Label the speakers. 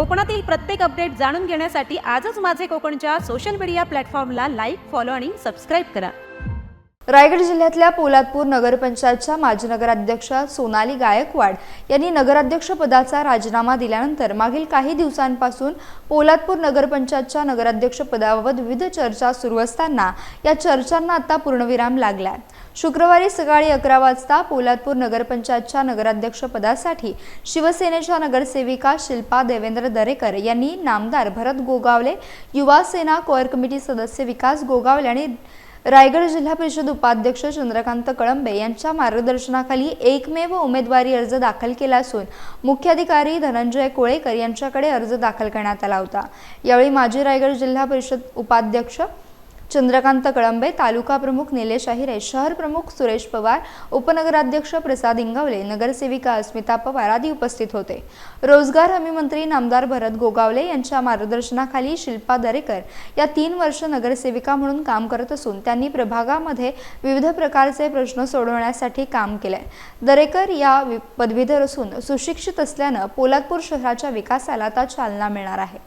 Speaker 1: कोकणातील प्रत्येक अपडेट जाणून घेण्यासाठी आजच माझे कोकणच्या सोशल मीडिया प्लॅटफॉर्मला लाईक फॉलो आणि सबस्क्राईब करा.
Speaker 2: रायगड जिल्ह्यातल्या पोलादपूर नगरपंचायतच्या माजी नगराध्यक्षा सोनाली गायकवाड यांनी नगराध्यक्ष पदाचा राजीनामा दिल्यानंतर मागील काही दिवसांपासून पोलादपूर नगरपंचायतच्या नगराध्यक्ष पदाबाबत विविध चर्चा सुरू असताना या चर्चांना आता पूर्णविराम लागलाय. शुक्रवारी सकाळी अकरा वाजता पोलादपूर नगरपंचायतच्या नगराध्यक्ष पदासाठी शिवसेनेच्या नगरसेविका शिल्पा देवेंद्र दरेकर यांनी नामदार भरत गोगावले युवा सेना कोअर कमिटी सदस्य विकास गोगावले आणि रायगड जिल्हा परिषद उपाध्यक्ष चंद्रकांत कळंबे यांच्या मार्गदर्शनाखाली एकमेव उमेदवारी अर्ज दाखल केला असून मुख्याधिकारी धनंजय कोळेकर यांच्याकडे अर्ज दाखल करण्यात आला होता. यावेळी माजी रायगड जिल्हा परिषद उपाध्यक्ष चंद्रकांत कळंबे तालुका प्रमुख निलेश अहिरे शहर प्रमुख सुरेश पवार उपनगराध्यक्ष प्रसाद इंगावले नगरसेविका अस्मिता पवार आदी उपस्थित होते. रोजगार हमी मंत्री नामदार भरत गोगावले यांच्या मार्गदर्शनाखाली शिल्पा दरेकर या तीन वर्ष नगरसेविका म्हणून काम करत असून त्यांनी प्रभागामध्ये विविध प्रकारचे प्रश्न सोडवण्यासाठी काम केले दरेकर या पदवीधर असून सुशिक्षित असल्यानं पोलादपूर शहराच्या विकासाला आता चालना मिळणार आहे.